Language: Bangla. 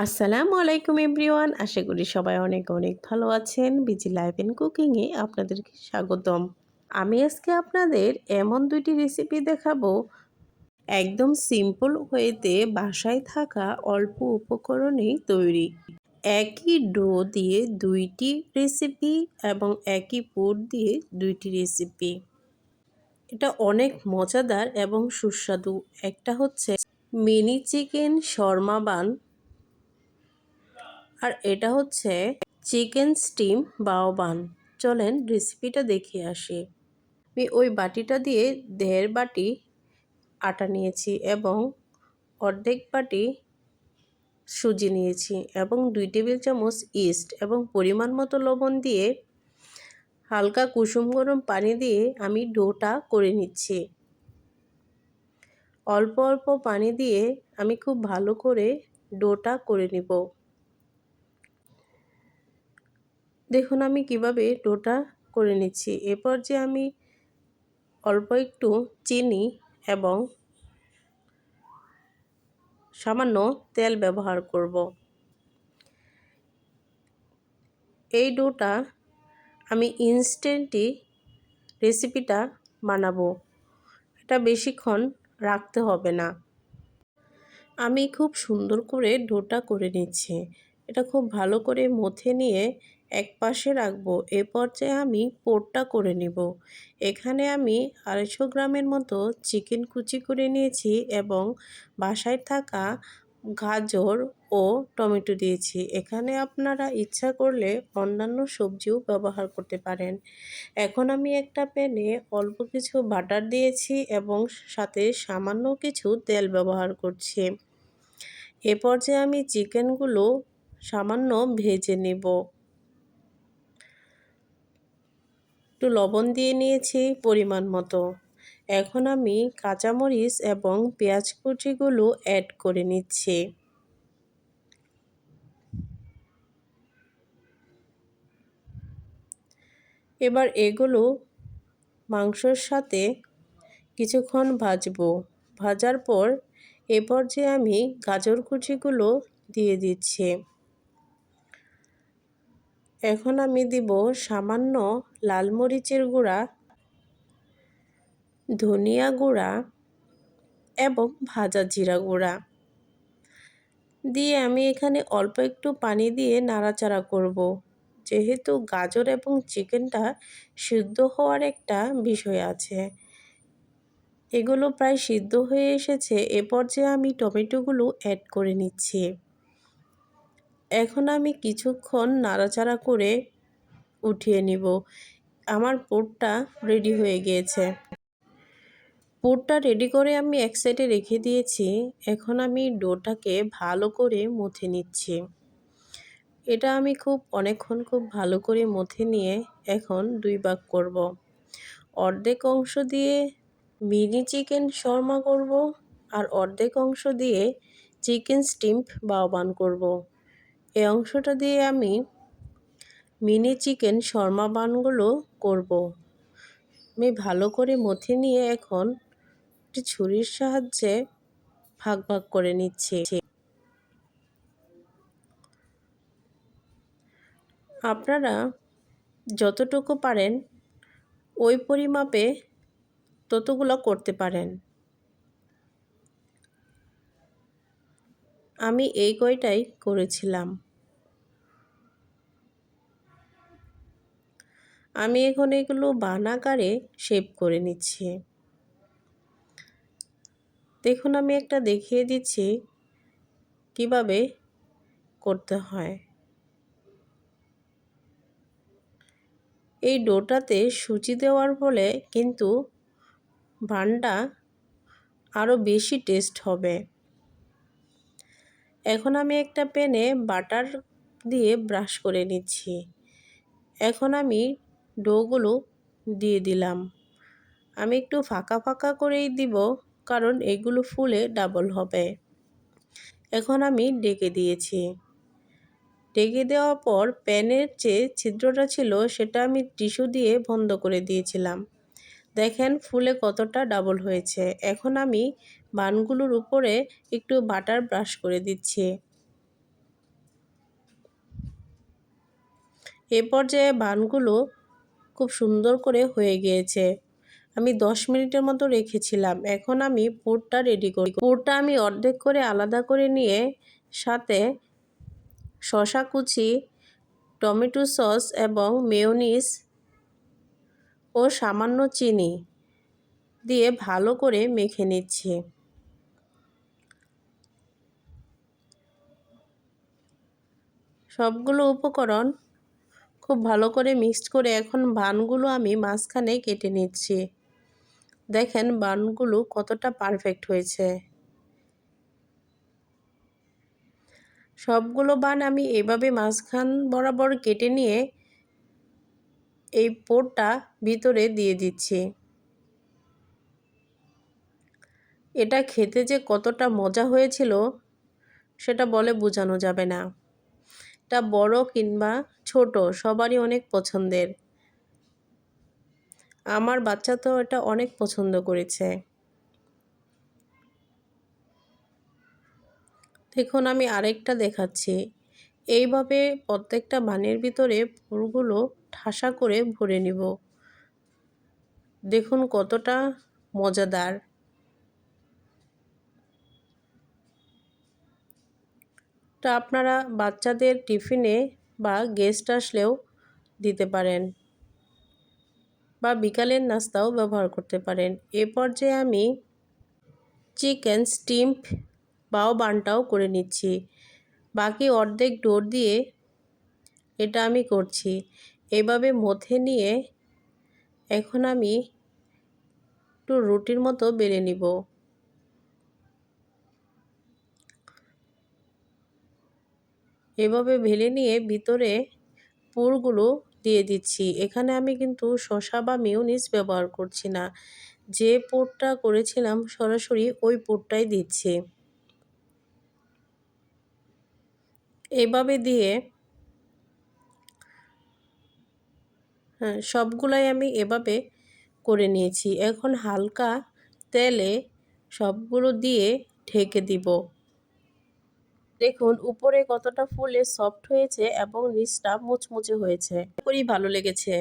আসসালামু আলাইকুম এভরিওয়ান। আশা করি সবাই অনেক অনেক ভালো আছেন। বিজি লাইফ অ্যান্ড কুকিংয়ে আপনাদেরকে স্বাগতম। আমি আজকে আপনাদের এমন দুইটি রেসিপি দেখাবো। একদম সিম্পল ওয়েতে বাসায় থাকা অল্প উপকরণেই তৈরি। একই ডো দিয়ে দুইটি রেসিপি এবং একই পুর দিয়ে দুইটি রেসিপি। এটা অনেক মজাদার এবং সুস্বাদু। একটা হচ্ছে মিনি চিকেন শর্মা বান আর এটা হচ্ছে চিকেন স্টিম বাওবান। চলেন রেসিপিটা দেখে আসি। আমি ওই বাটিটা দিয়ে দেড় বাটি আটা নিয়েছি এবং অর্ধেক বাটি সুজি নিয়েছি এবং দুই টেবিল চামচ ইস্ট এবং পরিমাণ মতো লবণ দিয়ে হালকা কুসুম গরম পানি দিয়ে আমি ডোটা করে নিচ্ছি। অল্প অল্প পানি দিয়ে আমি খুব ভালো করে ডোটা করে নিব। দেখুন আমি কীভাবে ডোটা করে নিচ্ছি। এরপর যে আমি অল্প একটু চিনি এবং সামান্য তেল ব্যবহার করব। এই ডোটা আমি ইনস্ট্যান্টই রেসিপিটা বানাবো। এটা বেশিক্ষণ রাখতে হবে না। আমি খুব সুন্দর করে ডোটা করে নিচ্ছি। এটা খুব ভালো করে মথে নিয়ে এক পাশে রাখব। এ পর্যায়ে আমি পোরটা করে নিব। এখানে আমি আড়াইশো গ্রামের মতো চিকেন কুচি করে নিয়েছি এবং বাসায় থাকা গাজর ও টমেটো দিয়েছি। এখানে আপনারা ইচ্ছা করলে অন্যান্য সবজিও ব্যবহার করতে পারেন। এখন আমি একটা প্যানে অল্প কিছু বাটার দিয়েছি এবং সাথে সামান্য কিছু তেল ব্যবহার করছি। এ পর্যায়ে আমি চিকেনগুলো সামান্য ভেজে নেব। একটু লবণ দিয়ে নিয়েছি পরিমাণ মতো। এখন আমি কাঁচামরিচ এবং পেঁয়াজ কুচিগুলো অ্যাড করে নিচ্ছি। এবার এগুলো মাংসর সাথে কিছুক্ষণ ভাজবো। ভাজার পর এ পর্যায়ে আমি গাজর কুচিগুলো দিয়ে দিচ্ছি। এখন আমি দিব সামান্য লাল মরিচের গুঁড়া, ধনিয়া গুঁড়া এবং ভাজা জিরা গুঁড়া। দিয়ে আমি এখানে অল্প একটু পানি দিয়ে নাড়াচাড়া করব। যেহেতু গাজর এবং চিকেনটা সিদ্ধ হওয়ার একটা বিষয় আছে। এগুলো প্রায় সিদ্ধ হয়ে এসেছে, এ পর্যায়ে আমি টমেটোগুলো অ্যাড করে নিচ্ছি। এখন আমি কিছুক্ষণ নাড়াচাড়া করে উঠিয়ে নিব আমার পুরটা রেডি হয়ে গিয়েছে পুরটা রেডি করে আমি এক সাইডে রেখে দিয়েছি এখন আমি ডোটাকে ভালো করে মুথে নিচ্ছি এটা আমি খুব, অনেকক্ষণ খুব ভালো করে মুথে নিয়ে এখন দুই ভাগ করব। অর্ধেক অংশ দিয়ে মিনি চিকেন শর্মা করব আর অর্ধেক অংশ দিয়ে চিকেন স্টিম্প বাওবান করব। এই অংশটা দিয়ে আমি মিনি চিকেন শর্মা বানগুলো করব। আমি ভালো করে মথে নিয়ে এখন একটি ছুরির সাহায্যে ভাগ ভাগ করে নিচ্ছি আপনারা যতটুকু পারেন ওই পরিমাপে ততগুলো করতে পারেন আমি এই কয়টাই করেছিলাম। আমি এখন এগুলো বানাকারে শেপ করে নিচ্ছি। দেখুন, আমি একটা দেখিয়ে দিচ্ছি কীভাবে করতে হয়। এই ডোটাতে সুচি দেওয়ার ফলে কিন্তু বানটা আরও বেশি টেস্ট হবে। এখন আমি একটা প্যানে বাটার দিয়ে ব্রাশ করে নিচ্ছি। এখন আমি ডোগুলো দিয়ে দিলাম। আমি একটু ফাঁকা ফাঁকা করেই দিব, কারণ এগুলো ফুলে ডাবল হবে। এখন আমি ডেকে দিয়েছি। ডেকে দেওয়ার পর প্যানের যে ছিদ্রটা ছিল, সেটা আমি টিস্যু দিয়ে বন্ধ করে দিয়েছিলাম। দেখেন ফুলে কতটা ডাবল হয়েছে। এখন আমি বানগুলোর উপরে একটু বাটার ব্রাশ করে দিচ্ছি। এ পর্যায়ে বানগুলো খুব সুন্দর করে হয়ে গিয়েছে, আমি 10 মিনিটের মতো রেখেছিলাম। এখন আমি পুরটা রেডি করি। পুরটা আমি অর্ধেক করে আলাদা করে নিয়ে সাথে শশা কুচি, টমেটো সস এবং মেয়নিস ও সামান্য চিনি দিয়ে ভালো করে মেখে নিচ্ছি। সবগুলো উপকরণ খুব ভালো করে মিক্সড করে এখন বানগুলো আমি মাঝখানে কেটে নিচ্ছি। দেখেন বানগুলো কতটা পারফেক্ট হয়েছে। সবগুলো বান আমি এভাবে মাঝখান বরাবর কেটে নিয়ে এই পোরটা ভিতরে দিয়ে দিচ্ছি। এটা খেতে যে কতটা মজা হয়েছিল, সেটা বলে বোঝানো যাবে না। এটা বড় কিংবা ছোট, সবারই অনেক পছন্দের। আমার বাচ্চা তো এটা অনেক পছন্দ করেছে। দেখুন, আমি আরেকটা দেখাচ্ছি। এইভাবে প্রত্যেকটা বানের ভিতরে পুরগুলো ঠাসা করে ভরে নিব। দেখুন কতটা মজাদার। তা আপনারা বাচ্চাদের টিফিনে বা গেস্ট আসলেও দিতে পারেন বা বিকালের নাস্তাও ব্যবহার করতে পারেন। এ পর্যায়ে আমি চিকেন স্টিম্প বাও বানটাও করে নিচ্ছি। বাকি অর্ধেক ডোর দিয়ে এটা আমি করছি। এভাবে মথে নিয়ে এখন আমি একটু রুটির মতো বেলে নিব। এভাবে ভেলে নিয়ে ভিতরে পুরগুলো দিয়ে দিচ্ছি। এখানে আমি কিন্তু শশা বা মিউনিস ব্যবহার করছি না। যে পুরটা করেছিলাম সরাসরি ওই পুরটাই দিচ্ছি। এভাবে দিয়ে হ্যাঁ সবগুলাই আমি এভাবে করে নিয়েছি। এখন হালকা তেলে সবগুলো দিয়ে ঢেকে দিব। দেখুন, উপরে কতটা ফুলে সফট হয়েছে এবং নিচটা মুচমুচে হয়েছে। খুবই ভালো লেগেছে।